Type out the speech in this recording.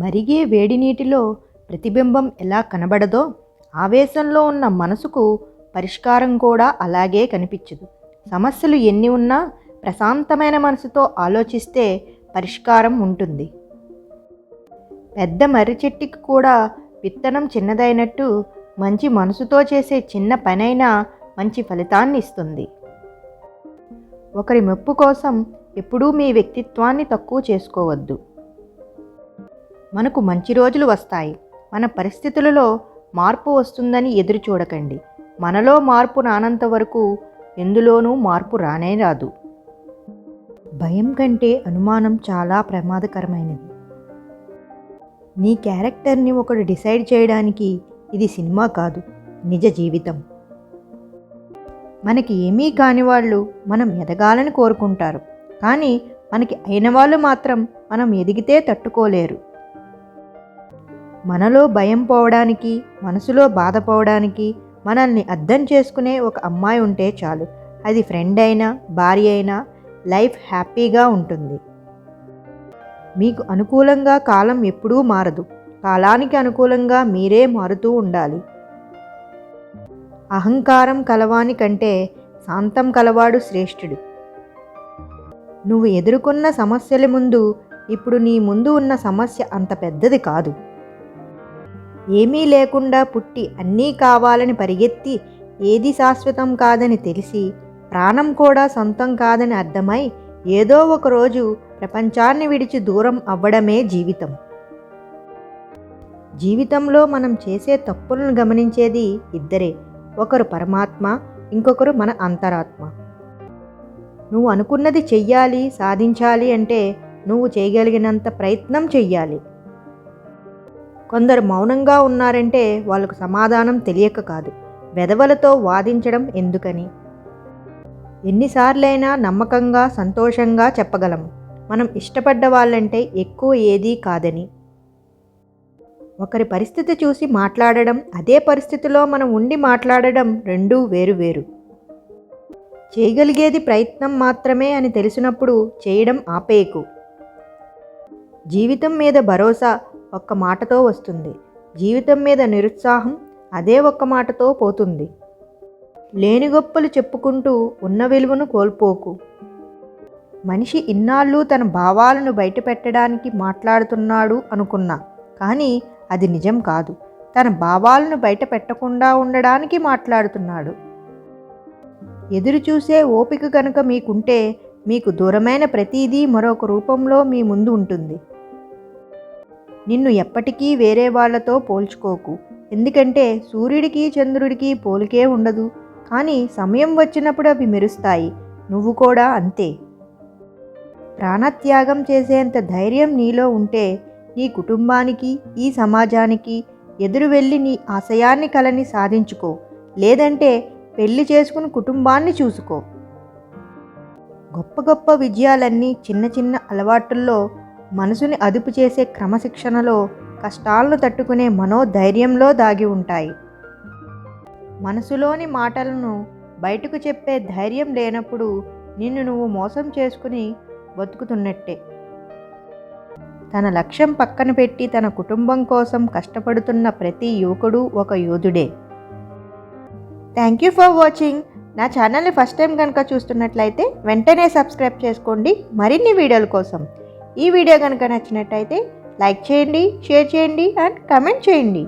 మరిగే వేడి నీటిలో ప్రతిబింబం ఎలా కనబడదో ఆవేశంలో ఉన్న మనసుకు పరిష్కారం కూడా అలాగే కనిపించదు. సమస్యలు ఎన్ని ఉన్నా ప్రశాంతమైన మనసుతో ఆలోచిస్తే పరిష్కారం ఉంటుంది. పెద్ద మర్రి చెట్టుకి కూడా విత్తనం చిన్నదైనట్టు మంచి మనసుతో చేసే చిన్న పనైనా మంచి ఫలితాన్ని ఇస్తుంది. ఒకరి మెప్పు కోసం ఎప్పుడూ మీ వ్యక్తిత్వాన్ని తక్కువ చేసుకోవద్దు. మనకు మంచి రోజులు వస్తాయి. మన పరిస్థితులలో మార్పు వస్తుందని ఎదురు చూడకండి. మనలో మార్పు రానంత వరకు ఎందులోనూ మార్పు రానే రాదు. భయం కంటే అనుమానం చాలా ప్రమాదకరమైనది. నీ క్యారెక్టర్ని ఒకడు డిసైడ్ చేయడానికి ఇది సినిమా కాదు నిజ జీవితం. మనకి ఏమీ కాని వాళ్ళు మనం ఎదగాలని కోరుకుంటారు. కానీ మనకి అయిన వాళ్ళు మాత్రం మనం ఎదిగితే తట్టుకోలేరు. మనలో భయం పోవడానికి మనసులో బాధపోవడానికి మనల్ని అర్థం చేసుకునే ఒక అమ్మాయి ఉంటే చాలు. అది ఫ్రెండ్ అయినా భార్య అయినా లైఫ్ హ్యాపీగా ఉంటుంది. మీకు అనుకూలంగా కాలం ఎప్పుడూ మారదు. కాలానికి అనుకూలంగా మీరే మారుతూ ఉండాలి. అహంకారం కలవాని కంటే శాంతం కలవాడు శ్రేష్ఠుడు. నువ్వు ఎదుర్కొన్న సమస్యల ముందు ఇప్పుడు నీ ముందు ఉన్న సమస్య అంత పెద్దది కాదు. ఏమీ లేకుండా పుట్టి అన్నీ కావాలని పరిగెత్తి ఏది శాశ్వతం కాదని తెలిసి ప్రాణం కూడా సొంతం కాదని అర్థమై ఏదో ఒకరోజు ప్రపంచాన్ని విడిచి దూరం అవ్వడమే జీవితం. జీవితంలో మనం చేసే తప్పులను గమనించేది ఇద్దరే ఒకరు పరమాత్మ ఇంకొకరు మన అంతరాత్మ. నువ్వు అనుకున్నది చెయ్యాలి సాధించాలి అంటే నువ్వు చేయగలిగినంత ప్రయత్నం చెయ్యాలి. కొందరు మౌనంగా ఉన్నారంటే వాళ్ళకు సమాధానం తెలియక కాదు. వెధవలతో వాదించడం ఎందుకని? ఎన్నిసార్లైనా నమ్మకంగా సంతోషంగా చెప్పగలము మనం ఇష్టపడ్డ వాళ్ళంటే ఎక్కువ ఏదీ కాదని. ఒకరి పరిస్థితి చూసి మాట్లాడడం అదే పరిస్థితిలో మనం ఉండి మాట్లాడడం రెండూ వేరు వేరు. చేయగలిగేది ప్రయత్నం మాత్రమే అని తెలిసినప్పుడు చేయడం ఆపేయకు. జీవితం మీద భరోసా ఒక్క మాటతో వస్తుంది. జీవితం మీద నిరుత్సాహం అదే ఒక్క మాటతో పోతుంది. లేని గొప్పలు చెప్పుకుంటూ ఉన్న విలువను కోల్పోకు. మనిషి ఇన్నాళ్ళు తన భావాలను బయటపెట్టడానికి మాట్లాడుతున్నాడు అనుకున్నా కానీ అది నిజం కాదు. తన భావాలను బయట పెట్టకుండా ఉండడానికి మాట్లాడుతున్నాడు. ఎదురు చూసే ఓపిక కనుక మీకుంటే మీకు దూరమైన ప్రతిదీ మరొక రూపంలో మీ ముందు ఉంటుంది. నిన్ను ఎప్పటికీ వేరే వాళ్ళతో పోల్చుకోకు. ఎందుకంటే సూర్యుడికి చంద్రుడికి పోలికే ఉండదు. కానీ సమయం వచ్చినప్పుడు అవి మెరుస్తాయి. నువ్వు కూడా అంతే. ప్రాణత్యాగం చేసేంత ధైర్యం నీలో ఉంటే నీ కుటుంబానికి ఈ సమాజానికి ఎదురు వెళ్ళి నీ ఆశయాన్ని కలని సాధించుకో. లేదంటే పెళ్ళి చేసుకుని కుటుంబాన్ని చూసుకో. గొప్ప గొప్ప విజయాలన్నీ చిన్న చిన్న అలవాటుల్లో మనసుని అదుపు చేసే క్రమశిక్షణలో కష్టాలను తట్టుకునే మనోధైర్యంలో దాగి ఉంటాయి. మనసులోని మాటలను బయటకు చెప్పే ధైర్యం లేనప్పుడు నిన్ను నువ్వు మోసం చేసుకుని బతుకుతున్నట్టే. తన లక్ష్యం పక్కన పెట్టి తన కుటుంబం కోసం కష్టపడుతున్న ప్రతి యువకుడు ఒక యోధుడే. థ్యాంక్ యూ ఫర్ వాచింగ్ నా ఛానల్ని ఫస్ట్ టైం కనుక చూస్తున్నట్లయితే వెంటనే సబ్స్క్రైబ్ చేసుకోండి. మరిన్ని వీడియోల కోసం. ఈ వీడియో కనుక నచ్చినట్టయితే లైక్ చేయండి షేర్ చేయండి అండ్ కమెంట్ చేయండి.